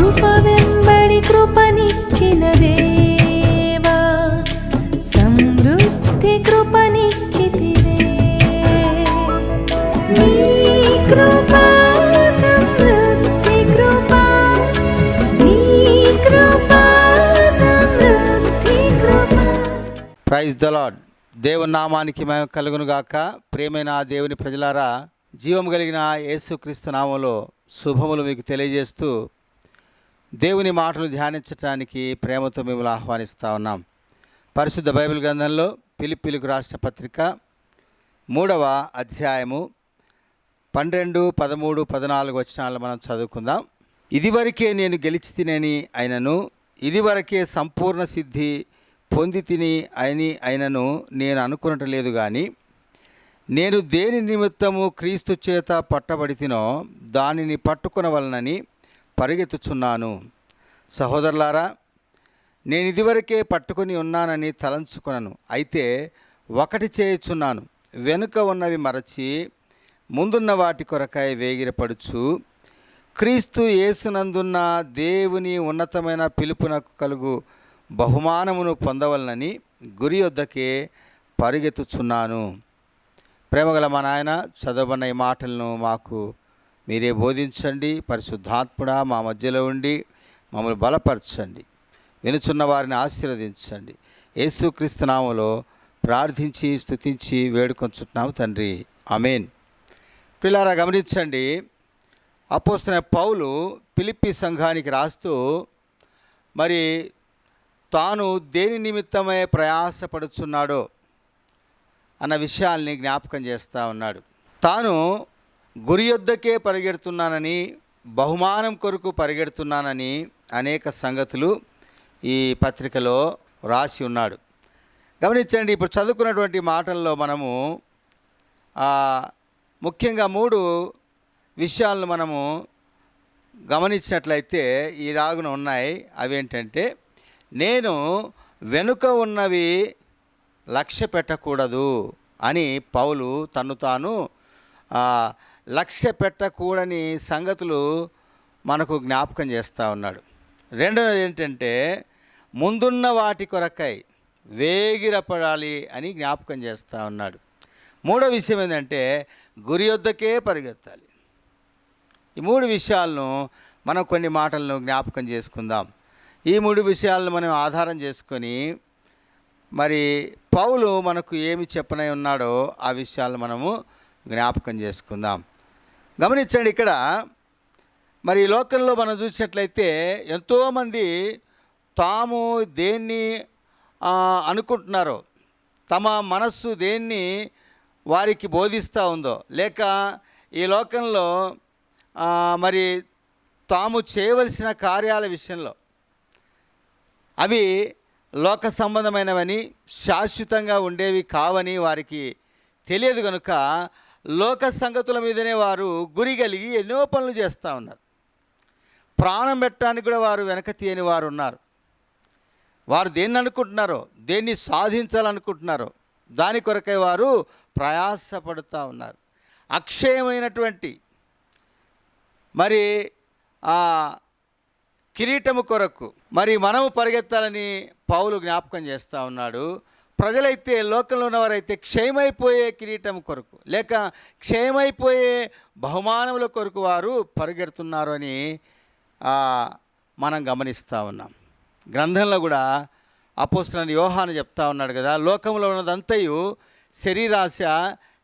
కృప వెంబడి కృపనిచ్చిన దేవా సమృద్ధి కృపనిచ్చితివే. నీ కృప సమృద్ధి కృప నీ కృప సమృద్ధి కృప. ప్రైజ్ ద లాడ్ దేవుని నామానికి మేము కలుగును గాక. ప్రేమైన దేవుని ప్రజలారా జీవం కలిగిన యేసుక్రీస్తు నామంలో శుభములు మీకు తెలియజేస్తూ దేవుని మాటలు ధ్యానించడానికి ప్రేమతో మిమ్మల్ని ఆహ్వానిస్తూ ఉన్నాం. పరిశుద్ధ బైబిల్ గ్రంథంలో పిలిపిలుకు రాష్ట్ర పత్రిక మూడవ అధ్యాయము పన్నెండు పదమూడు పద్నాలుగు వచనాలు మనం చదువుకుందాం. ఇదివరకే నేను గెలిచి తినని అయినను ఇదివరకే సంపూర్ణ సిద్ధి పొంది తిని అని అయినను నేను అనుకునటం లేదు కానీ నేను దేని నిమిత్తము క్రీస్తు చేత పట్టబడితినో దానిని పట్టుకునవలనని పరిగెత్తుచున్నాను. సహోదరులారా నేను ఇదివరకే పట్టుకుని ఉన్నానని తలంచుకున్నాను అయితే ఒకటి చేయుచున్నాను. వెనుక ఉన్నవి మరచి ముందున్న వాటి కొరకై వేగిరపడుచు క్రీస్తు యేసునందున్న దేవుని ఉన్నతమైన పిలుపునకు కలుగు బహుమానమును పొందవలనని గురి వద్దకే పరిగెత్తుచున్నాను. ప్రేమగల మా నాయన చదవబడిన ఈ మాటలను మాకు మీరే బోధించండి పరిశుద్ధాత్ముడా మా మధ్యలో ఉండి మమ్మల్ని బలపరచండి వినుచున్న వారిని ఆశీర్వదించండి. యేసుక్రీస్తు ప్రార్థించి స్తుతించి వేడుకొంచుతున్నాము తండ్రి. అమేన్ పిల్లారా గమనించండి అపోస్తున్న పౌలు పిలిప్పి సంఘానికి రాస్తూ మరి తాను దేని నిమిత్తమై ప్రయాసపడుచున్నాడో అన్న విషయాల్ని జ్ఞాపకం చేస్తూ ఉన్నాడు. తాను గురి యొద్దకే పరిగెడుతున్నానని బహుమానం కొరకు పరిగెడుతున్నానని అనేక సంగతులు ఈ పత్రికలో రాసి ఉన్నాడు. గమనించండి ఇప్పుడు చదువుకున్నటువంటి మాటల్లో మనము ముఖ్యంగా మూడు విషయాలను మనము గమనించినట్లయితే ఈ రాగున ఉన్నాయి. అవేంటంటే నేను వెనుక ఉన్నవి లక్ష్య పెట్టకూడదు అని పౌలు తను తాను లక్ష్య పెట్టకూడని సంగతులు మనకు జ్ఞాపకం చేస్తూ ఉన్నాడు. రెండవది ఏంటంటే ముందున్న వాటి కొరకై వేగిరపడాలి అని జ్ఞాపకం చేస్తూ ఉన్నాడు. మూడో విషయం ఏంటంటే గురి వద్దకే పరిగెత్తాలి. ఈ మూడు విషయాలను మనం కొన్ని మాటలను జ్ఞాపకం చేసుకుందాం. ఈ మూడు విషయాలను మనం ఆధారం చేసుకొని మరి పౌలు మనకు ఏమి చెప్పనై ఉన్నాడో ఆ విషయాలను మనము జ్ఞాపకం చేసుకుందాం. గమనించండి ఇక్కడ. మరి ఈ లోకంలో మనం చూసినట్లయితే ఎంతోమంది తాము దేన్ని అనుకుంటున్నారో తమ మనస్సు దేన్ని వారికి బోధిస్తూ ఉందో లేక ఈ లోకంలో మరి తాము చేయవలసిన కార్యాల విషయంలో అవి లోక సంబంధమైనవని శాశ్వతంగా ఉండేవి కావని వారికి తెలియదు కనుక లోక సంగతుల మీదనే వారు గురి కలిగి ఎన్నో పనులు చేస్తూ ఉన్నారు. ప్రాణం పెట్టడానికి కూడా వారు వెనక తీయని వారు ఉన్నారు. వారు దేన్ని అనుకుంటున్నారో దేన్ని సాధించాలనుకుంటున్నారో దాని కొరకై వారు ప్రయాసపడుతూ ఉన్నారు. అక్షయమైనటువంటి మరి ఆ కిరీటము కొరకు మరి మనము పరిగెత్తాలని పౌలు జ్ఞాపకం చేస్తూ ఉన్నాడు. ప్రజలైతే లోకంలో ఉన్నవారైతే క్షయమైపోయే కిరీటం కొరకు లేక క్షయమైపోయే బహుమానముల కొరకు వారు పరుగెడుతున్నారు అని మనం గమనిస్తూ ఉన్నాం. గ్రంథంలో కూడా అపోస్తున్న యోహాను చెప్తా ఉన్నాడు కదా లోకంలో ఉన్నదంతయు శరీరాశ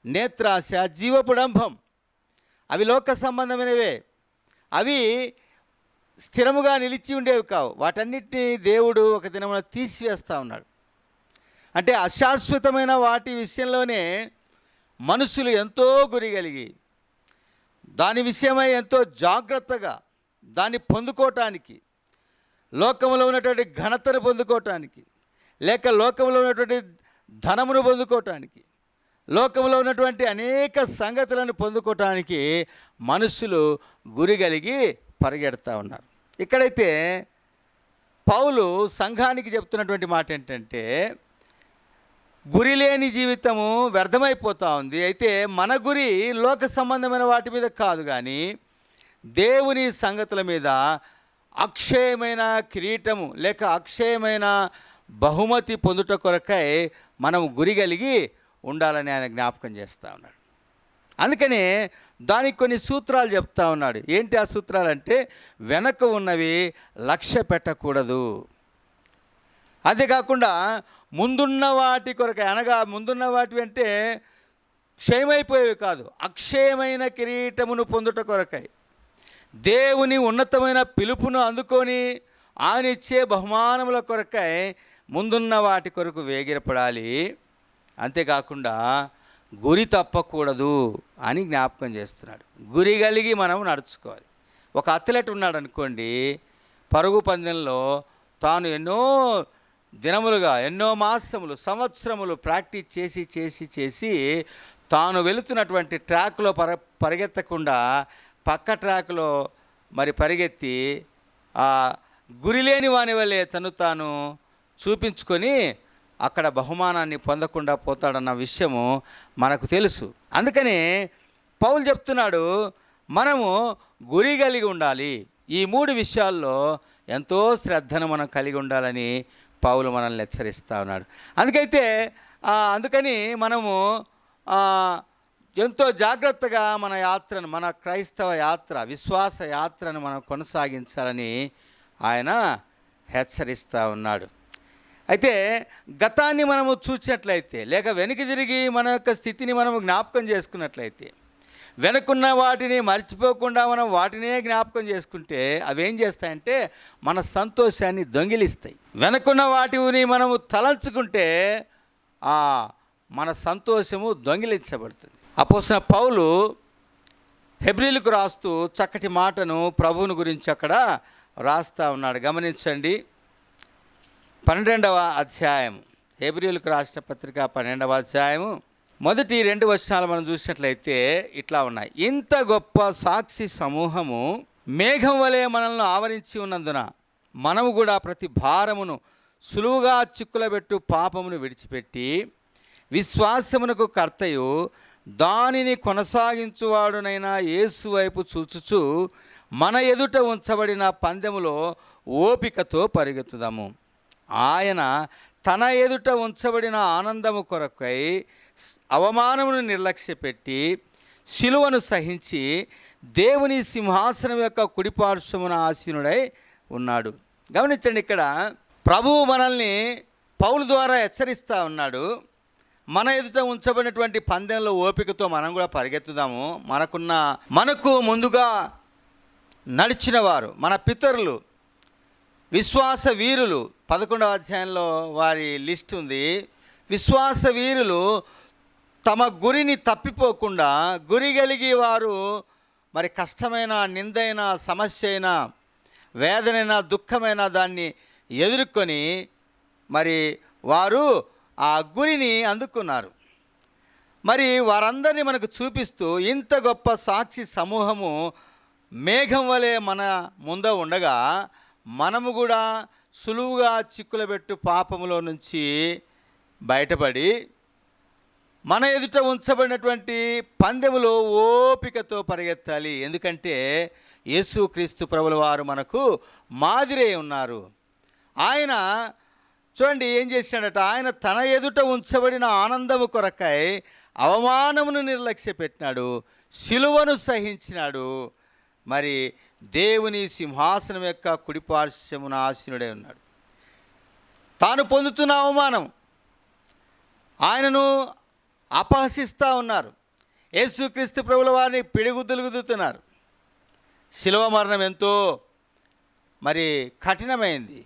నేత్రాశ జీవపుడంభం. అవి లోక సంబంధమైనవే. అవి స్థిరముగా నిలిచి ఉండేవి కావు. వాటన్నిటినీ దేవుడు ఒక దినమున తీసివేస్తూ ఉన్నాడు. అంటే అశాశ్వతమైన వాటి విషయంలోనే మనుషులు ఎంతో గురి కలిగి దాని విషయమై ఎంతో జాగ్రత్తగా దాన్ని పొందుకోవటానికి లోకంలో ఉన్నటువంటి ఘనతను పొందుకోవటానికి లేక లోకంలో ఉన్నటువంటి ధనమును పొందుకోవటానికి లోకంలో ఉన్నటువంటి అనేక సంగతులను పొందుకోవటానికి మనుషులు గురి కలిగి పరిగెడతా ఉన్నారు. ఇక్కడైతే పౌలు సంఘానికి చెప్తున్నటువంటి మాట ఏంటంటే గురి లేని జీవితము వ్యర్థమైపోతూ ఉంది. అయితే మన గురి లోక సంబంధమైన వాటి మీద కాదు కానీ దేవుని సంగతుల మీద అక్షయమైన కిరీటము లేక అక్షయమైన బహుమతి పొందుట కొరకై మనం గురి కలిగి ఉండాలని ఆయన జ్ఞాపకం చేస్తూ ఉన్నాడు. అందుకని దానికి కొన్ని సూత్రాలు చెప్తా ఉన్నాడు. ఏంటి ఆ సూత్రాలు అంటే వెనక ఉన్నవి లక్ష్య పెట్టకూడదు. అంతేకాకుండా ముందున్న వాటి కొరకు అనగా ముందున్న వాటి అంటే క్షయమైపోయేవి కాదు అక్షయమైన కిరీటమును పొందుట కొరకై. దేవుని ఉన్నతమైన పిలుపును అందుకొని ఆయన ఇచ్చే బహుమానముల కొరకై ముందున్న వాటి కొరకు వేగిరపడాలి. అంతేకాకుండా గురి తప్పకూడదు అని జ్ఞాపకం చేస్తున్నాడు. గురి కలిగి మనం నడుచుకోవాలి. ఒక అథ్లెట్ ఉన్నాడు అనుకోండి పరుగు పందెంలో తాను ఎన్నో దినములుగా ఎన్నో మాసములు సంవత్సరములు ప్రాక్టీస్ చేసి చేసి చేసి తాను వెళుతున్నటువంటి ట్రాక్లో పర పరిగెత్తకుండా పక్క ట్రాక్లో మరి పరిగెత్తి ఆ గురి లేని వాని వల్లే తను తాను చూపించుకొని అక్కడ బహుమానాన్ని పొందకుండా పోతాడన్న విషయము మనకు తెలుసు. అందుకని పౌలు చెప్తున్నాడు మనము గురి కలిగి ఉండాలి. ఈ మూడు విషయాల్లో ఎంతో శ్రద్ధను మనం కలిగి ఉండాలని పౌలు మనల్ని హెచ్చరిస్తూ ఉన్నాడు. అందుకైతే అందుకని మనము ఎంతో జాగ్రత్తగా మన యాత్రను మన క్రైస్తవ యాత్ర విశ్వాస యాత్రను మనం కొనసాగించాలని ఆయన హెచ్చరిస్తూ ఉన్నాడు. అయితే గతాన్ని మనము చూసినట్లయితే లేక వెనక్కి తిరిగి మన యొక్క స్థితిని మనము జ్ఞాపకం చేసుకున్నట్లయితే వెనుకున్న వాటిని మర్చిపోకుండా మనం వాటినే జ్ఞాపకం చేసుకుంటే అవి ఏం చేస్తాయంటే మన సంతోషాన్ని దొంగిలిస్తాయి. వెనుకున్న వాటిని మనము తలంచుకుంటే ఆ మన సంతోషము దొంగిలించబడుతుంది. అపోసిన పౌలు హెబ్రిలకు రాస్తూ చక్కటి మాటను ప్రభువుని గురించి అక్కడ రాస్తా ఉన్నాడు. గమనించండి. పన్నెండవ అధ్యాయం హెబ్రిలకు రాసిన పత్రిక పన్నెండవ అధ్యాయము. మొదటి రెండు వచనాలు మనం చూసినట్లయితే ఇట్లా ఉన్నాయి. ఇంత గొప్ప సాక్షి సమూహము మేఘం వలె మనల్ని ఆవరించి ఉన్నందున మనము కూడా ప్రతి భారమును సులువుగా చిక్కులబెట్టు పాపమును విడిచిపెట్టి విశ్వాసమునకు కర్తయు దానిని కొనసాగించువాడునైనా యేసు వైపు చూచుచు మన ఎదుట ఉంచబడిన పందెములో ఓపికతో పరిగెత్తుదాము. ఆయన తన ఎదుట ఉంచబడిన ఆనందము కొరకై అవమానమును నిర్లక్ష్యపెట్టి శిలువను సహించి దేవుని సింహాసనం యొక్క కుడిపార్శ్వమున ఆసీనుడై ఉన్నాడు. గమనించండి ఇక్కడ ప్రభువు మనల్ని పౌలు ద్వారా హెచ్చరిస్తూ ఉన్నాడు. మన ఎదుట ఉంచబడినటువంటి పందెంలో ఓపికతో మనం కూడా పరిగెత్తుదాము. మనకున్న మనకు ముందుగా నడిచిన వారు మన పితరులు విశ్వాస వీరులు పదకొండవ అధ్యాయంలో వారి లిస్ట్ ఉంది. విశ్వాస వీరులు తమ గురిని తప్పిపోకుండా గురి కలిగి వారు మరి కష్టమైన నిందైన సమస్య అయినా వేదనైన దుఃఖమైన దాన్ని ఎదుర్కొని మరి వారు ఆ గురిని అందుకున్నారు. మరి వారందరినీ మనకు చూపిస్తూ ఇంత గొప్ప సాక్షి సమూహము మేఘం వలె మన ముంద ఉండగా మనము కూడా సులువుగా చిక్కులబెట్టు పాపములో నుంచి బయటపడి మన ఎదుట ఉంచబడినటువంటి పందెములో ఓపికతో పరిగెత్తాలి. ఎందుకంటే యేసు క్రీస్తు ప్రభుల వారు మనకు మాదిరే ఉన్నారు. ఆయన చూడండి ఏం చేసినాడట ఆయన తన ఎదుట ఉంచబడిన ఆనందము కొరకై అవమానమును నిర్లక్ష్య పెట్టినాడు. శిలువను సహించినాడు. మరి దేవుని సింహాసనం యొక్క కుడిపార్శ్వమున ఆసీనుడై ఉన్నాడు. తాను పొందుతున్న అవమానం. ఆయనను అపహసిస్తూ ఉన్నారు. యేసుక్రీస్తు ప్రభుల వారిని పిడిగుద్దులుగుదుతున్నారు శిలువ మరణం ఎంతో మరి కఠినమైంది.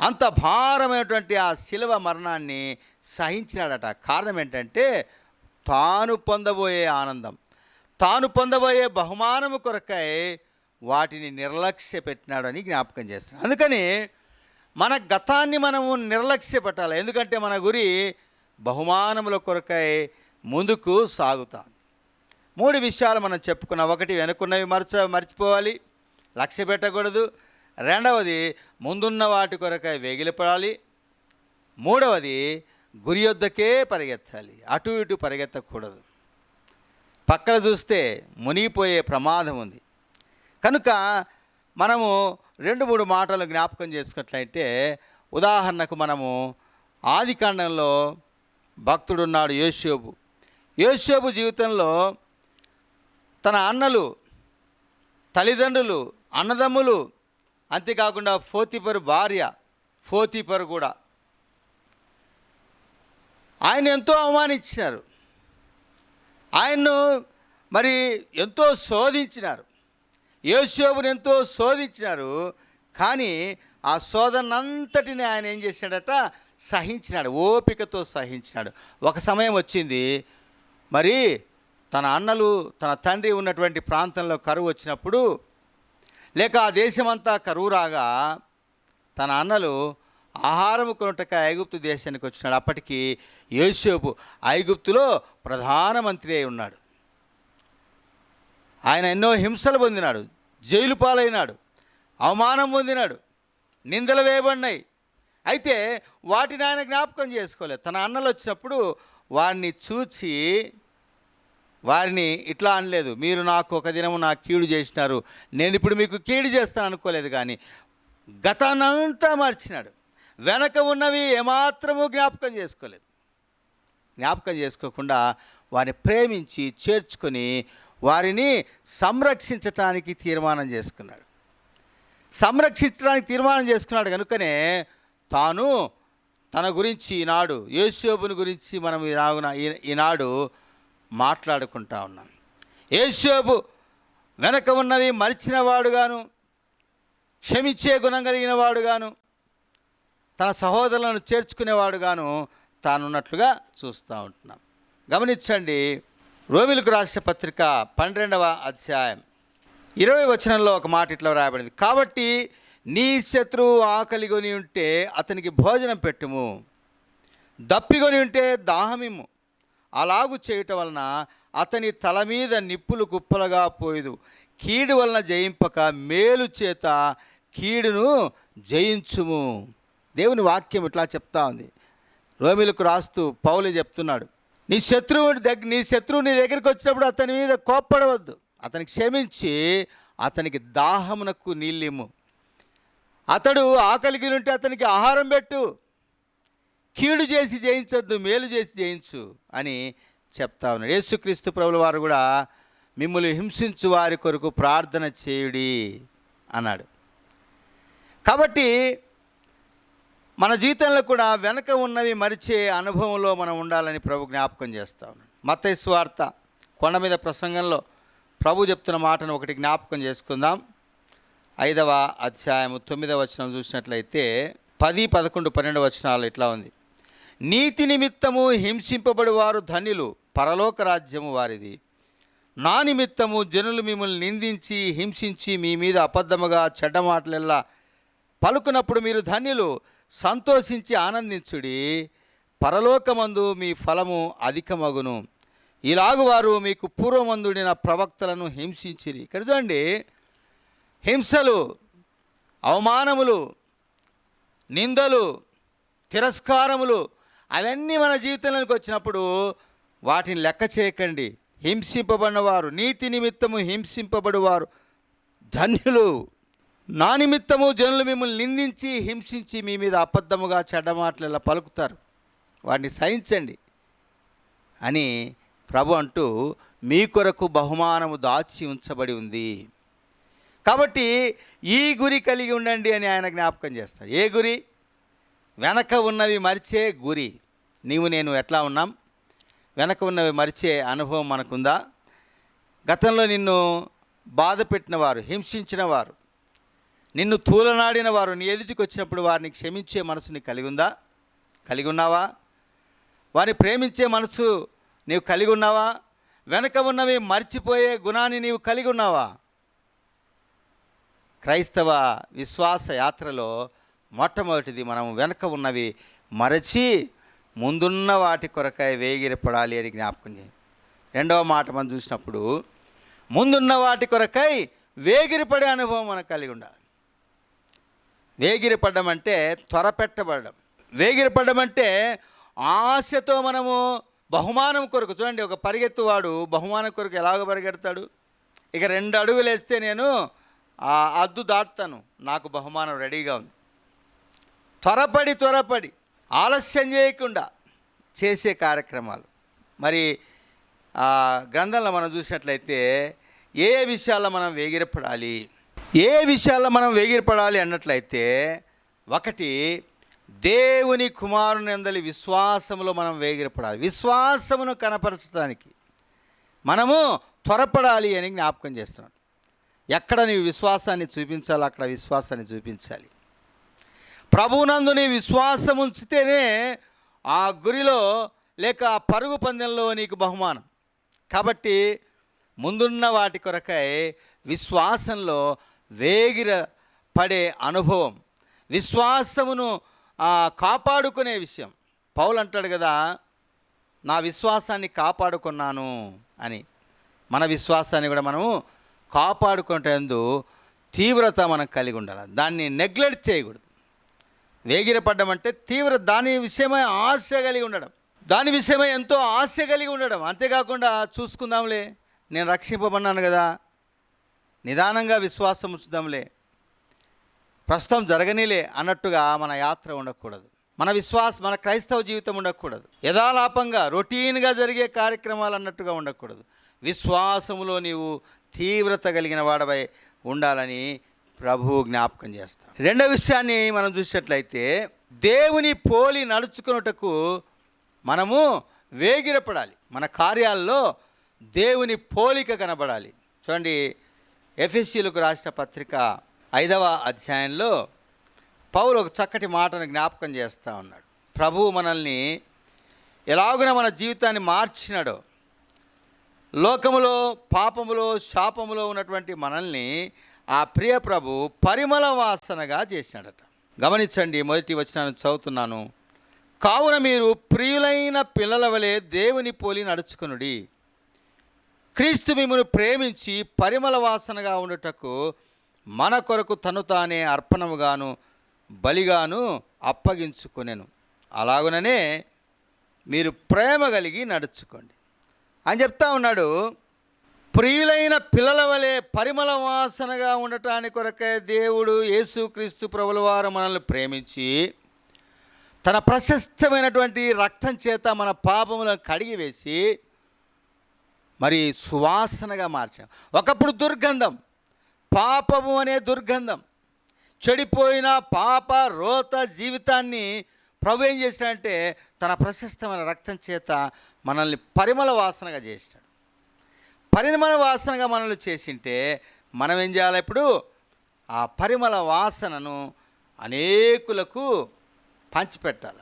అంత భారమైనటువంటి ఆ శిలువ మరణాన్ని సహించినాడట. కారణం ఏంటంటే తాను పొందబోయే ఆనందం. తాను పొందబోయే బహుమానము కొరకై వాటిని నిర్లక్ష్య పెట్టినాడని జ్ఞాపకం చేస్తున్నాడు అందుకని మన గతాన్ని మనము నిర్లక్ష్య పెట్టాలి ఎందుకంటే మన గురి బహుమానముల కొరకై ముందుకు సాగుతాం మూడు విషయాలు మనం చెప్పుకున్నాం. ఒకటి వెనుకున్నవి మరచ మర్చిపోవాలి లక్ష్య పెట్టకూడదు. రెండవది ముందున్న వాటి కొరకై వేగిలిపడాలి. మూడవది గురి యొద్దకే పరిగెత్తాలి. అటు ఇటు పరిగెత్తకూడదు. పక్కన చూస్తే మునిగిపోయే ప్రమాదం ఉంది. కనుక మనము రెండు మూడు మాటలు జ్ఞాపకం చేసుకున్నట్లయితే ఉదాహరణకు మనము ఆది కాండంలో భక్తుడున్నాడు యోషోబు యోషోబు జీవితంలో తన అన్నలు తల్లిదండ్రులు అన్నదమ్ములు అంతేకాకుండా ఫోతిపరు భార్య ఫోతిపరు కూడా. ఆయన ఎంతో అవమానించారు ఆయన్ను మరి ఎంతో శోధించినారు. యోశోబుని ఎంతో శోధించినారు. కానీ ఆ శోధనంతటిని ఆయన ఏం చేశాడట? సహించినాడు ఓపికతో సహించినాడు. ఒక సమయం వచ్చింది మరి తన అన్నలు తన తండ్రి ఉన్నటువంటి ప్రాంతంలో కరువు వచ్చినప్పుడు లేక ఆ దేశమంతా కరువు రాగా తన అన్నలు ఆహారం కొనుటక ఐగుప్తు దేశానికి వచ్చినాడు. అప్పటికి యోసేపు ఐగుప్తులో ప్రధానమంత్రి అయి ఉన్నాడు. ఆయన ఎన్నో హింసలు పొందినాడు జైలు పాలైనాడు అవమానం పొందినాడు నిందలు వేయబడినాయి. అయితే వాటిని ఆయన జ్ఞాపకం చేసుకోలేదు. తన అన్నలు వచ్చినప్పుడు వారిని చూచి వారిని ఇట్లా అనలేదు. మీరు నాకు ఒక దినము నాకు కీడు చేసినారు. నేను ఇప్పుడు మీకు కీడు చేస్తాను అనుకోలేదు కానీ గతానంతా మార్చినాడు. వెనక ఉన్నవి ఏమాత్రము జ్ఞాపకం చేసుకోలేదు. జ్ఞాపకం చేసుకోకుండా వారిని ప్రేమించి చేర్చుకొని వారిని సంరక్షించటానికి తీర్మానం చేసుకున్నాడు. సంరక్షించడానికి తీర్మానం చేసుకున్నాడు కనుకనే తాను తన గురించి ఈనాడు యేసోబుని గురించి మనం ఈనాగున ఈ- ఈనాడు మాట్లాడుకుంటా ఉన్నాం. యేసోబు వెనక ఉన్నవి మరిచిన వాడుగాను క్షమించే గుణం కలిగిన వాడుగాను తన సహోదరులను చేర్చుకునేవాడుగాను తానున్నట్లుగా చూస్తూ ఉంటున్నాం. గమనించండి రోమిలకు రాసిన పత్రిక పన్నెండవ అధ్యాయం ఇరవై వచనంలో ఒక మాట ఇట్లా రాయబడింది కాబట్టి నీ శత్రువు ఆకలిగొని ఉంటే అతనికి భోజనం పెట్టుము. దప్పిగొని ఉంటే దాహమిమ్ము. అలాగు చేయటం వలన అతని తల మీద నిప్పులు కుప్పలుగా పోయదు. కీడు వలన జయింపక మేలు చేత కీడును జయించుము. దేవుని వాక్యం ఇట్లా చెప్తా ఉంది. రోమిలకు రాస్తూ పౌలు చెప్తున్నాడు. నీ శత్రువు దగ్గర నీ శత్రువు నీ దగ్గరికి వచ్చినప్పుడు అతని మీద కోప్పడవద్దు. అతనికి క్షమించి అతనికి దాహమునకు నీళ్ళిమ్ము. అతడు ఆకలిగి ఉంటే అతనికి ఆహారం పెట్టు. కీడు చేసి జయించొద్దు మేలు చేసి జయించు అని చెప్తా ఉన్నాడు. యేసుక్రీస్తు ప్రభుల వారు కూడా మిమ్మల్ని హింసించు వారి కొరకు ప్రార్థన చేయుడి అన్నాడు. కాబట్టి మన జీవితంలో కూడా వెనక ఉన్నవి మరిచే అనుభవంలో మనం ఉండాలని ప్రభు జ్ఞాపకం చేస్తా ఉన్నాడు. మత్తయి వార్త కొండ మీద ప్రసంగంలో ప్రభు చెప్తున్న మాటను ఒకటి జ్ఞాపకం చేసుకుందాం. ఐదవ అధ్యాయము తొమ్మిదవ వచనం చూసినట్లయితే పది పదకొండు పన్నెండు వచనాలు ఇట్లా ఉంది. నీతి నిమిత్తము హింసింపబడి వారు ధన్యులు పరలోక రాజ్యము వారిది. నా నిమిత్తము జనులు మిమ్మల్ని నిందించి హింసించి మీ మీద అబద్ధముగా చెడ్డ మాటలెల్లా పలుకున్నప్పుడు మీరు ధన్యులు సంతోషించి ఆనందించుడి. పరలోకమందు మీ ఫలము అధికమగును. ఇలాగు వారు మీకు పూర్వమందుడిన ప్రవక్తలను హింసించిరి. ఇక్కడ చూడండి హింసలు అవమానములు నిందలు తిరస్కారములు అవన్నీ మన జీవితంలోకి వచ్చినప్పుడు వాటిని లెక్క చేయకండి. హింసింపబడినవారు నీతి నిమిత్తము హింసింపబడివారు ధన్యులు. నా నిమిత్తము జనులు మిమ్మల్ని నిందించి హింసించి మీ మీద అబద్ధముగా చెడ్డమాటలు ఇలా పలుకుతారు. వాటిని సహించండి అని ప్రభు అంటూ మీ కొరకు బహుమానము దాచి ఉంచబడి ఉంది. కాబట్టి ఈ గురి కలిగి ఉండండి అని ఆయన జ్ఞాపకం చేస్తాడు. ఏ గురి? వెనక ఉన్నవి మరిచే గురి. నీవు నేను ఎట్లా ఉన్నాం? వెనక ఉన్నవి మరిచే అనుభవం మనకుందా? గతంలో నిన్ను బాధ పెట్టిన వారు హింసించిన వారు నిన్ను తూలనాడిన వారు నీ ఎదుటికి వచ్చినప్పుడు వారిని క్షమించే మనసుని కలిగి ఉందా? కలిగి ఉన్నావా? వారిని ప్రేమించే మనసు నీవు కలిగి ఉన్నావా? వెనక ఉన్నవి మర్చిపోయే గుణాన్ని నీవు కలిగి ఉన్నావా? క్రైస్తవ విశ్వాస యాత్రలో మొట్టమొదటిది మనం వెనక ఉన్నవి మరచి ముందున్న వాటి కొరకై వేగిరపడాలి అని జ్ఞాపకం చేయండి. రెండవ మాట మనం చూసినప్పుడు ముందున్న వాటి కొరకై వేగిరపడే అనుభవం మనకు కలిగి ఉండాలి. వేగిరపడడం అంటే త్వరపెట్టబడడం. వేగిరపడడం అంటే ఆశతో మనము బహుమానం కొరకు చూడండి ఒక పరిగెత్తువాడు బహుమానం కొరకు ఎలాగ పరిగెడతాడు? ఇక రెండు అడుగులు వేస్తే నేను ఆ అద్దు దాటుతాను. నాకు బహుమానం రెడీగా ఉంది. త్వరపడి త్వరపడి ఆలస్యం చేయకుండా చేసే కార్యక్రమాలు. మరి ఆ గ్రంథంలో మనం చూసినట్లయితే ఏ ఏ విషయాల్లో మనం వేగిరపడాలి ఏ విషయాల్లో మనం వేగిరపడాలి అన్నట్లయితే ఒకటి దేవుని కుమారుని అందలి విశ్వాసములో మనం వేగిరపడాలి. విశ్వాసమును కనపరచడానికి మనము త్వరపడాలి అని జ్ఞాపకం చేస్తున్నాం. ఎక్కడ నీ విశ్వాసాన్ని చూపించాలో అక్కడ విశ్వాసాన్ని చూపించాలి. ప్రభువునందు నీ విశ్వాసం ఉంచితేనే ఆ గురిలో లేక ఆ పరుగు పందెంలో నీకు బహుమానం. కాబట్టి ముందున్న వాటి కొరకై విశ్వాసంలో వేగిర పడే అనుభవం విశ్వాసమును కాపాడుకునే విషయం. పౌలు అంటాడు కదా నా విశ్వాసాన్ని కాపాడుకున్నాను అని. మన విశ్వాసాన్ని కూడా మనము కాపాడుకుంటేందు తీవ్రత మనం కలిగి ఉండాలి. దాన్ని నెగ్లెక్ట్ చేయకూడదు. వేగిరపడ్డం అంటే తీవ్ర దాని విషయమై ఆశ కలిగి ఉండడం. దాని విషయమై ఎంతో ఆశ కలిగి ఉండడం. అంతేకాకుండా చూసుకుందాంలే నేను రక్షింపబడినాను కదా. నిదానంగా విశ్వాసం ఉంచుదాంలే. ప్రస్తుతం జరగనిలే అన్నట్టుగా మన యాత్ర ఉండకూడదు. మన విశ్వాస మన క్రైస్తవ జీవితం ఉండకూడదు. యథాలాపంగా రొటీన్గా జరిగే కార్యక్రమాలు అన్నట్టుగా ఉండకూడదు. విశ్వాసములో నీవు తీవ్రత కలిగిన వాడవై ఉండాలని ప్రభువు జ్ఞాపకం చేస్తాం రెండో విషయాన్ని మనం చూసినట్లయితే దేవుని పోలి నడుచుకున్నటకు మనము వేగిరపడాలి. మన కార్యాల్లో దేవుని పోలిక కనబడాలి. చూడండి ఎఫ్ఎస్సీలకు రాసిన పత్రిక ఐదవ అధ్యాయంలో పౌలు ఒక చక్కటి మాటను జ్ఞాపకం చేస్తూ ఉన్నాడు. ప్రభువు మనల్ని ఎలాగున మన జీవితాన్ని మార్చినాడో లోకములో పాపములో శాపములో ఉన్నటువంటి మనల్ని ఆ ప్రియ ప్రభు పరిమళ వాసనగా చేసినాడట గమనించండి మొదటి వచనాన్ని చదువుతున్నాను. కావున మీరు ప్రియులైన పిల్లల వలె దేవుని పోలి నడుచుకునుడి. క్రీస్తు మిమ్మను ప్రేమించి పరిమళ వాసనగా ఉండటకు మన కొరకు తను తానే అర్పణముగాను బలిగాను అప్పగించుకునేను. అలాగుననే మీరు ప్రేమ కలిగి నడుచుకోండి. అని చెప్తా ఉన్నాడు. ప్రియులైన పిల్లల వలె పరిమళ వాసనగా ఉండటానికి కొరకే దేవుడు యేసుక్రీస్తు ప్రభుల వారు మనల్ని ప్రేమించి తన ప్రశస్తమైనటువంటి రక్తం చేత మన పాపములను కడిగివేసి మరి సువాసనగా మార్చాం. ఒకప్పుడు దుర్గంధం పాపము అనే దుర్గంధం చెడిపోయిన పాప రోత జీవితాన్ని ప్రభు ఏం చేసినాడంటే తన ప్రశస్తమైన రక్తం చేత మనల్ని పరిమళ వాసనగా చేసినాడు. పరిమళ వాసనగా మనల్ని చేసింటే మనం ఏం చేయాలి ఇప్పుడు? ఆ పరిమళ వాసనను అనేకులకు పంచిపెట్టాలి.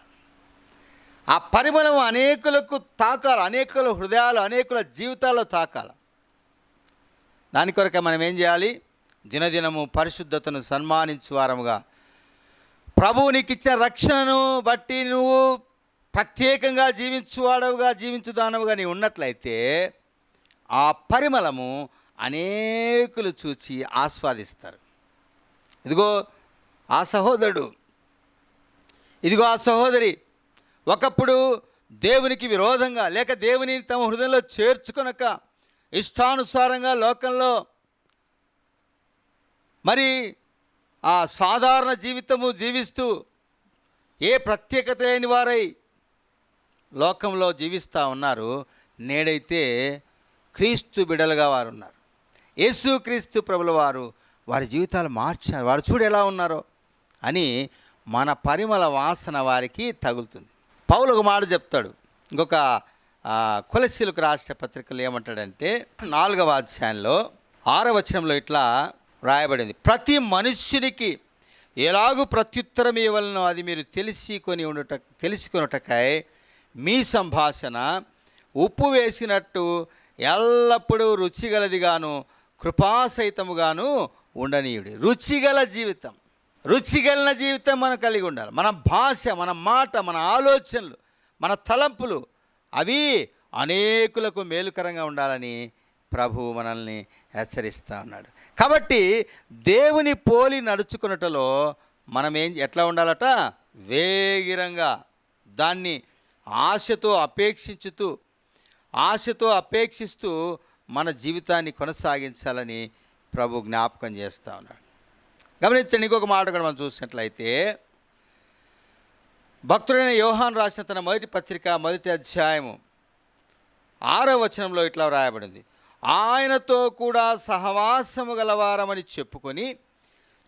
ఆ పరిమళం అనేకులకు తాకాలి అనేకుల హృదయాలు అనేకుల జీవితాల్లో తాకాలి. దాని కొరకే మనం ఏం చేయాలి? దినదినము పరిశుద్ధతను సన్మానించు వారముగా. ప్రభువు నీకు ఇచ్చిన రక్షణను బట్టి నువ్వు ప్రత్యేకంగా జీవించువాడవుగా జీవించుదానవుగా నీ ఉన్నట్లయితే ఆ పరిమళము అనేకులు చూచి ఆస్వాదిస్తారు. ఇదిగో ఆ సహోదరుడు ఇదిగో ఆ సహోదరి ఒకప్పుడు దేవునికి విరోధంగా లేక దేవుని తమ హృదయంలో చేర్చుకొనక ఇష్టానుసారంగా లోకంలో మరి ఆ సాధారణ జీవితము జీవిస్తూ ఏ ప్రత్యేకత లేని వారై లోకంలో జీవిస్తూ ఉన్నారు. నేడైతే క్రీస్తు బిడలుగా వారు ఉన్నారు యేసు క్రీస్తు ప్రభుల వారు వారి జీవితాలు మార్చారు వారు చూడు ఎలా ఉన్నారో అని మన పరిమళ వాసన వారికి తగులుతుంది. పౌలు ఒక మాట చెప్తాడు. ఇంకొక ఆ, కొలసీలకు రాష్ట్ర పత్రికలు ఏమంటాడంటే నాలుగవ అధ్యాయంలో ఆరవ వచనంలో ఇట్లా రాయబడింది. ప్రతి మనుష్యునికి ఎలాగూ ప్రత్యుత్తరం ఇవ్వలను అది మీరు తెలిసి కొని ఉండుట తెలుసుకొనుటకై మీ సంభాషణ ఉప్పు వేసినట్టు ఎల్లప్పుడూ రుచిగలదిగాను కృపాసహితముగాను ఉండనీయుడి. రుచిగల జీవితం. రుచిగలిన జీవితం మనం కలిగి ఉండాలి. మన భాష మన మాట మన ఆలోచనలు మన తలంపులు అవి అనేకులకు మేలుకరంగా ఉండాలని ప్రభువు మనల్ని హెచ్చరిస్తూ ఉన్నాడు. కాబట్టి దేవుని పోలి నడుచుకున్నటలో మనం ఏం ఎట్లా ఉండాలట? వేగిరంగా దాన్ని ఆశతో అపేక్షించుతూ ఆశతో అపేక్షిస్తూ మన జీవితాన్ని కొనసాగించాలని ప్రభు జ్ఞాపకం చేస్తూ ఉన్నాడు. గమనించండి ఇంకొక మాట కూడా మనం చూసినట్లయితే భక్తుడైన యోహాన్ రాసిన తన మొదటి పత్రిక మొదటి అధ్యాయము ఆరో వచనంలో ఇట్లా వ్రాయబడింది. ఆయనతో కూడా సహవాసము గలవారమని చెప్పుకొని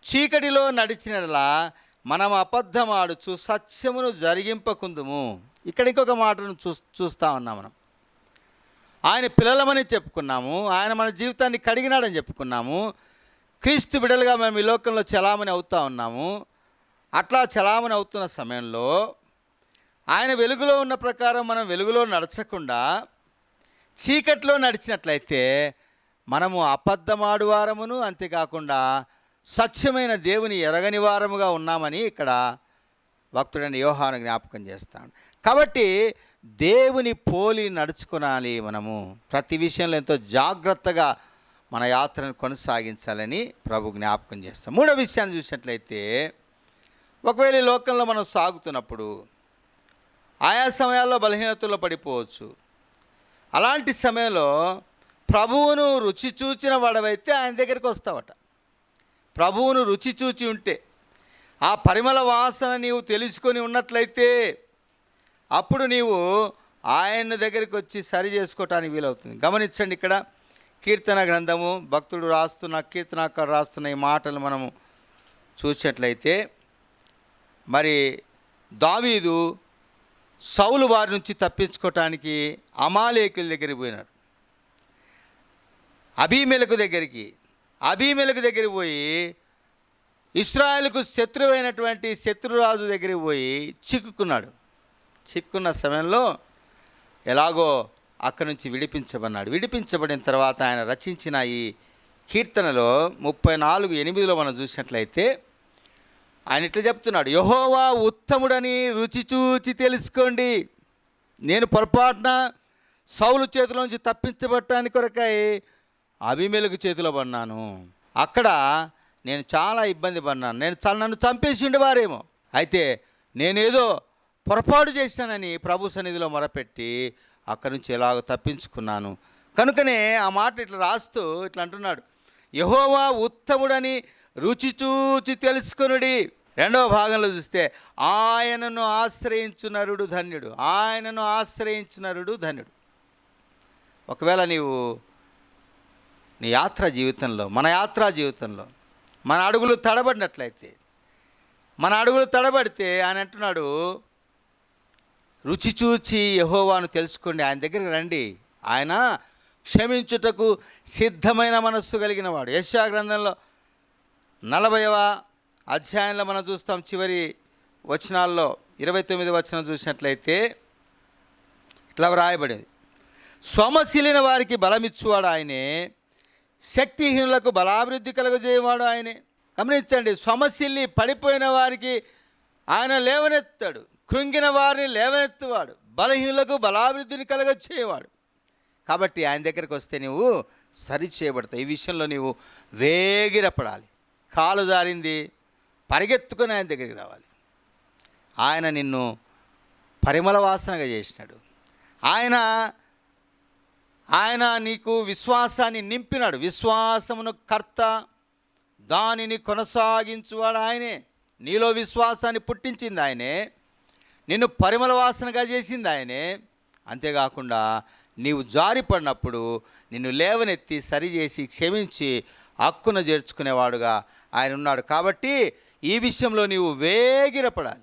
చీకటిలో నడిచినలా మనం అబద్ధమాడుచు సత్యమును జరిగింపకుందుము. ఇక్కడ ఇంకొక మాటను చూ చూస్తూ ఉన్నాం మనం. ఆయన పిల్లలమని చెప్పుకున్నాము ఆయన మన జీవితాన్ని కడిగినాడని చెప్పుకున్నాము క్రీస్తు బిడలుగా మేము ఈ లోకంలో చలామణి అవుతూ ఉన్నాము. అట్లా చలామణి అవుతున్న సమయంలో ఆయన వెలుగులో ఉన్న ప్రకారం మనం వెలుగులో నడచకుండా చీకట్లో నడిచినట్లయితే మనము అబద్ధమాడు వారమును అంతేకాకుండా సత్యమైన దేవుని ఎరగని వారముగా ఉన్నామని ఇక్కడ భక్తుడైన యోహాను జ్ఞాపకం చేస్తాను కాబట్టి దేవుని పోలి నడుచుకునాలి మనము. ప్రతి విషయంలో ఎంతో జాగ్రత్తగా మన యాత్రను కొనసాగించాలని ప్రభు జ్ఞాపకం చేస్తాం. మూడో విషయాన్ని చూసినట్లయితే ఒకవేళ లోకంలో మనం సాగుతున్నప్పుడు ఆయా సమయాల్లో బలహీనతలో పడిపోవచ్చు. అలాంటి సమయంలో ప్రభువును రుచి చూచిన వాడవైతే ఆయన దగ్గరికి వస్తావట. ప్రభువును రుచి చూచి ఉంటే ఆ పరిమళ వాసన నీవు తెలుసుకొని ఉన్నట్లయితే అప్పుడు నీవు ఆయన దగ్గరికి వచ్చి సరి చేసుకోవటానికి వీలవుతుంది. గమనించండి ఇక్కడ కీర్తన గ్రంథము భక్తుడు రాస్తున్న కీర్తనాకారు రాస్తున్న ఈ మాటలు మనము చూసినట్లయితే మరి దావీదు సౌలు వారి నుంచి తప్పించుకోవటానికి అమాలేకుల దగ్గరికి పోయినారు అభిమేలకు దగ్గరికి అభిమేలకు దగ్గరికి పోయి ఇస్రాయల్కు శత్రువైనటువంటి శత్రురాజు దగ్గరికి పోయి చిక్కుకున్నాడు. చిక్కున్న సమయంలో ఎలాగో అక్కడి నుంచి విడిపించబడినాడు. విడిపించబడిన తర్వాత ఆయన రచించిన ఈ కీర్తనలో ముప్పై నాలుగు ఎనిమిదిలో మనం చూసినట్లయితే ఆయన ఇట్లా చెప్తున్నాడు యహోవా ఉత్తముడని రుచి చూచి తెలుసుకోండి. నేను పొరపాటున సౌలు చేతిలోంచి తప్పించబట్టడానికి కొరకై అభిమేలకు చేతిలో పడినాను. అక్కడ నేను చాలా ఇబ్బంది పడినాను. నేను చాలా నన్ను చంపేసి ఉండేవారేమో అయితే నేనేదో పొరపాటు చేశానని ప్రభు సన్నిధిలో మొరపెట్టి అక్కడి నుంచి ఎలాగ తప్పించుకున్నాను. కనుకనే ఆ మాట ఇట్లా రాస్తూ ఇట్లా అంటున్నాడు. యహోవా ఉత్తముడని రుచి చూచి తెలుసుకొనుడి. రెండవ భాగంలో చూస్తే ఆయనను ఆశ్రయించు నరుడు ధన్యుడు. ఆయనను ఆశ్రయించు నరుడు ధన్యుడు. ఒకవేళ నీవు నీ యాత్ర జీవితంలో మన యాత్రా జీవితంలో మన అడుగులు తడబడినట్లయితే మన అడుగులు తడబడితే ఆయన అంటున్నాడు రుచి చూచి యహోవాను తెలుసుకోండి. ఆయన దగ్గరికి రండి. ఆయన క్షమించుటకు సిద్ధమైన మనస్సు కలిగిన వాడు. యశా గ్రంథంలో నలభైవ అధ్యాయంలో మనం చూస్తాం చివరి వచనాల్లో ఇరవై తొమ్మిది వచనం చూసినట్లయితే ఇట్లా వ్రాయబడేది. సొమశిలిన వారికి బలమిచ్చువాడు ఆయనే శక్తిహీనులకు బలాభివృద్ధి కలుగజేయవాడు ఆయనే. గమనించండి సొమశిల్లి పడిపోయిన వారికి ఆయన లేవనెత్తాడు. కృంగిన వారిని లేవనెత్తువాడు. బలహీనులకు బలాభివృద్ధిని కలగచ్చేవాడు కాబట్టి ఆయన దగ్గరికి వస్తే నువ్వు సరి చేయబడతావు. ఈ విషయంలో నీవు వేగిరపడాలి. కాలు జారింది పరిగెత్తుకొని ఆయన దగ్గరికి రావాలి. ఆయన నిన్ను పరిమళ వాసనగా చేసినాడు. ఆయన ఆయన నీకు విశ్వాసాన్ని నింపినాడు. విశ్వాసమును కర్త దానిని కొనసాగించువాడు ఆయనే. నీలో విశ్వాసాన్ని పుట్టించింది ఆయనే. నిన్ను పరిమళ వాసనగా చేసింది ఆయనే. అంతేకాకుండా నీవు జారిపడినప్పుడు నిన్ను లేవనెత్తి సరిచేసి క్షమించి హక్కున చేర్చుకునేవాడుగా ఆయన ఉన్నాడు. కాబట్టి ఈ విషయంలో నీవు వేగిరపడాలి.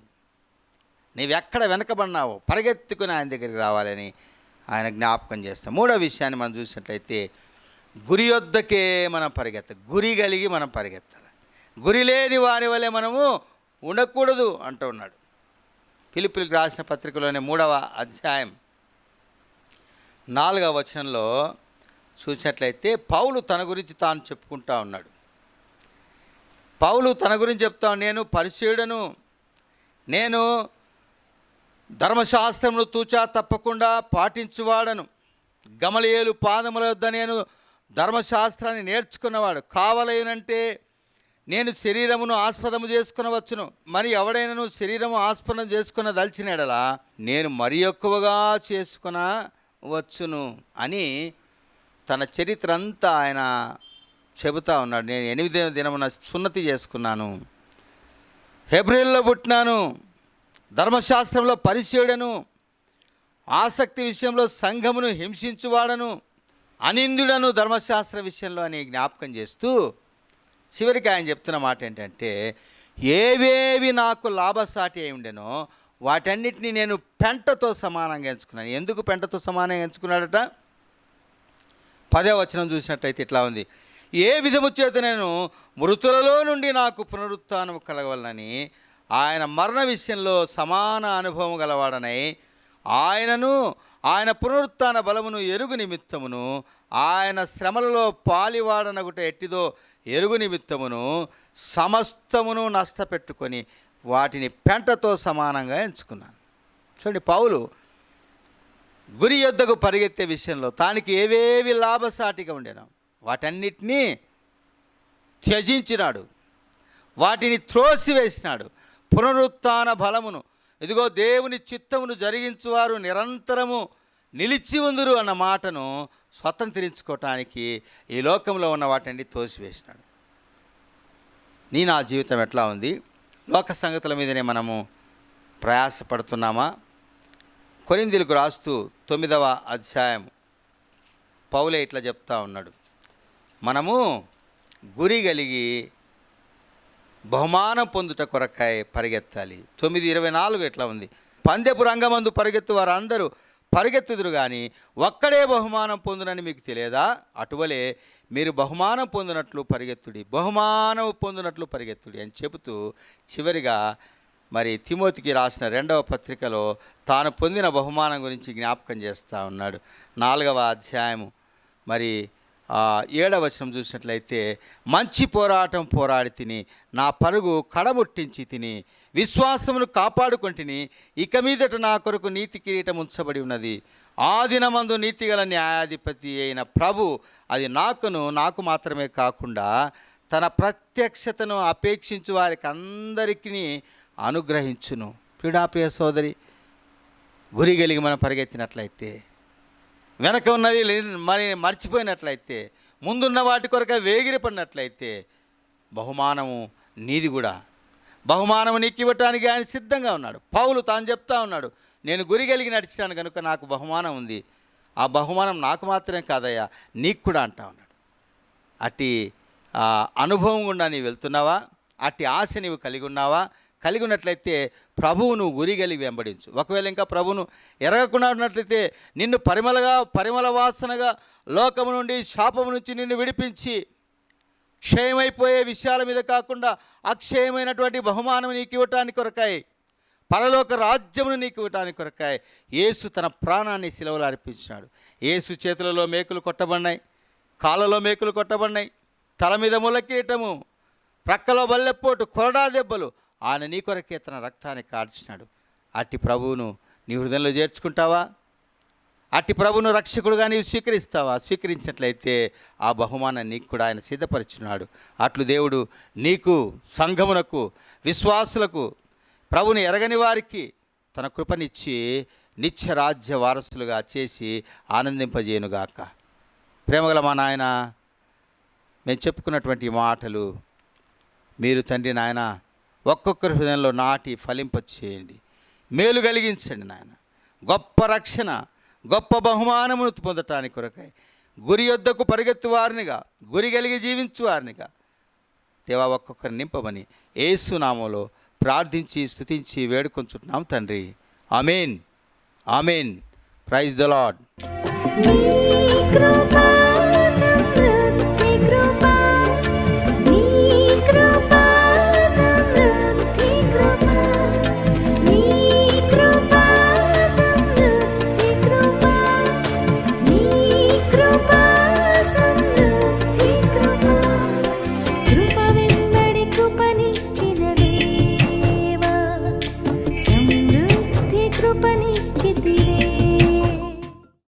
నీవెక్కడ వెనకబడినావో పరిగెత్తుకుని ఆయన దగ్గరికి రావాలని ఆయన జ్ఞాపకం చేస్తాం. మూడో విషయాన్ని మనం చూసినట్లయితే గురి వద్దకే మనం పరిగెత్తాలి గురి కలిగి మనం పరిగెత్తాలి. గురి లేని వారి వలె మనము ఉండకూడదు అంటూ ఉన్నాడు. పిలుపులకు రాసిన పత్రికలోని మూడవ అధ్యాయం నాలుగవ వచనంలో చూసినట్లయితే పౌలు తన గురించి తాను చెప్పుకుంటా ఉన్నాడు. పౌలు తన గురించి చెప్తాను నేను పరిశీయుడను నేను ధర్మశాస్త్రమును తూచా తప్పకుండా పాటించువాడను. గమలయేలు పాదముల వద్ద నేను ధర్మశాస్త్రాన్ని నేర్చుకున్నవాడు. కావలేనంటే నేను శరీరమును ఆస్పదము చేసుకునవచ్చును మరి ఎవడైనను శరీరము ఆస్పదం చేసుకున్న దలిచినడలా నేను మరి ఎక్కువగా చేసుకున వచ్చును అని తన చరిత్ర అంతా ఆయన చెబుతా ఉన్నాడు. నేను ఎనిమిది దినమున సున్నతి చేసుకున్నాను. హెబ్రిల్లో పుట్టినాను. ధర్మశాస్త్రంలో పరిచయుడను. ఆసక్తి విషయంలో సంఘమును హింసించువాడను. అనిందుడను ధర్మశాస్త్ర విషయంలో అని జ్ఞాపకం చేస్తూ చివరికి ఆయన చెప్తున్న మాట ఏంటంటే ఏవేవి నాకు లాభసాటి అయి ఉండెనో వాటన్నిటిని నేను పెంటతో సమానంగా ఎంచుకున్నాను. ఎందుకు పెంటతో సమానంగా ఎంచుకున్నాడట? పదే వచనం చూసినట్టయితే ఇట్లా ఉంది. ఏ విధము చేత నేను మృతులలో నుండి నాకు పునరుత్నం కలగవలనని ఆయన మరణ విషయంలో సమాన అనుభవం గలవాడనై ఆయనను ఆయన పునరుత్న బలమును ఎరుగు నిమిత్తమును ఆయన శ్రమలలో పాలివాడనగుట ఎట్టిదో ఎరుగు నిమిత్తమును సమస్తమును నష్టపెట్టుకొని వాటిని పెంటతో సమానంగా ఎంచుకున్నాను. చూడండి పౌలు గురి యొద్దకు పరిగెత్తే విషయంలో తానికి ఏవేవి లాభసాటిగా ఉండేనో వాటన్నిటినీ త్యజించినాడు. వాటిని త్రోసివేసినాడు. పునరుత్న బలమును. ఇదిగో దేవుని చిత్తమును జరిగించువారు నిరంతరము నిలిచి ఉందరు అన్న మాటను స్వతంత్రించుకోవటానికి ఈ లోకంలో ఉన్న వాటిని తోసివేసినాడు. నీ నా జీవితం ఎట్లా ఉంది? లోక సంగతుల మీదనే మనము ప్రయాసపడుతున్నామా? కొరిందీలకు రాస్తూ తొమ్మిదవ అధ్యాయం పౌలే ఇట్లా చెప్తా ఉన్నాడు. మనము గురి కలిగి బహుమానం పొందుట కొరకాయ పరిగెత్తాలి. తొమ్మిది ఇరవై నాలుగు ఎట్లా ఉంది? పందెపు రంగమందు పరిగెత్తు వారందరూ పరిగెత్తుదురు కానీ ఒక్కడే బహుమానం పొందునని మీకు తెలియదా? అటువలే మీరు బహుమానం పొందినట్లు పరిగెత్తుడి బహుమానం పొందినట్లు పరిగెత్తుడి అని చెబుతూ చివరిగా మరి తిమోతికి రాసిన రెండవ పత్రికలో తాను పొందిన బహుమానం గురించి జ్ఞాపకం చేస్తూ ఉన్నాడు. నాలుగవ అధ్యాయము. మరి ఏడవ వచనం చూసినట్లయితే మంచి పోరాటం పోరాడి తిని నా పరుగు కడముట్టించి తిని విశ్వాసమును కాపాడుకుంటుని ఇక మీదట నా కొరకు నీతి కిరీటం ఉంచబడి ఉన్నది. ఆ దినమందు నీతిగల న్యాయాధిపతి అయిన ప్రభు అది నాకును నాకు మాత్రమే కాకుండా తన ప్రత్యక్షతను అపేక్షించు వారికి అందరికీ అనుగ్రహించును. ప్రిడాప్రియ సోదరి గురి కలిగి మనం పరిగెత్తినట్లయితే వెనక ఉన్నవి మరి మర్చిపోయినట్లయితే ముందున్న వాటి కొరక వేగిరపడినట్లయితే బహుమానము నీది కూడా బహుమానము నీకు ఇవ్వటానికి ఆయన సిద్ధంగా ఉన్నాడు. పౌలు తాను చెప్తా ఉన్నాడు నేను గురి కలిగి నడిచినాను కనుక నాకు బహుమానం ఉంది. ఆ బహుమానం నాకు మాత్రమే కాదయ్యా నీకు కూడా అంటా ఉన్నాడు. అట్టి అనుభవం గుండా నీవు వెళ్తున్నావా? అట్టి ఆశ నీవు కలిగి ఉన్నావా? కలిగి ఉన్నట్లయితే ప్రభువును గురి కలిగి వెంబడించు. ఒకవేళ ఇంకా ప్రభువును ఎరగకుండా ఉన్నట్లయితే నిన్ను పరిమళగా పరిమళ వాసనగా లోకము నుండి శాపము నుంచి నిన్ను విడిపించి క్షయమైపోయే విషయాల మీద కాకుండా అక్షయమైనటువంటి బహుమానం నీకు ఇవ్వటానికి కొరకాయి. పరలోక రాజ్యమును నీకు ఇవ్వటానికి కొరకాయి. యేసు తన ప్రాణాన్ని సిలువలో అర్పించినాడు. యేసు చేతులలో మేకులు కొట్టబడినాయి. కాళ్ళలో మేకులు కొట్టబడినాయి. తల మీద ములకీయటము ప్రక్కలో బల్లెపోటు కొరడా దెబ్బలు ఆయన నీ కొరకే తన రక్తాన్ని కార్చినాడు అట్టి ప్రభువును నీ హృదయంలో చేర్చుకుంటావా? అట్టి ప్రభును రక్షకుడుగా నీవు స్వీకరిస్తావా? స్వీకరించినట్లయితే ఆ బహుమానం నీకు కూడా ఆయన సిద్ధపరుచున్నాడు అట్లు దేవుడు నీకు సంఘమునకు విశ్వాసులకు ప్రభుని ఎరగని వారికి తన కృపనిచ్చి నిత్య రాజ్య వారసులుగా చేసి ఆనందింపజేయునుగాక. ప్రేమగల మా నాయన మేము చెప్పుకున్నటువంటి మాటలు మీరు తండ్రి నాయన ఒక్కొక్కరి హృదయంలో నాటి ఫలింప చేయండి మేలు కలిగించండి నాయన. గొప్ప రక్షణ గొప్ప బహుమానమును పొందటానికి కొరకై గురి యొద్దకు పరిగెత్తు వారినిగా గురి కలిగి జీవించు వారినిగా దేవా ఒక్కొక్కరిని నింపమని ఏసునామంలో ప్రార్థించి స్తుతించి వేడుకొంచుంటున్నాం తండ్రి. Amen. Amen. Praise the lord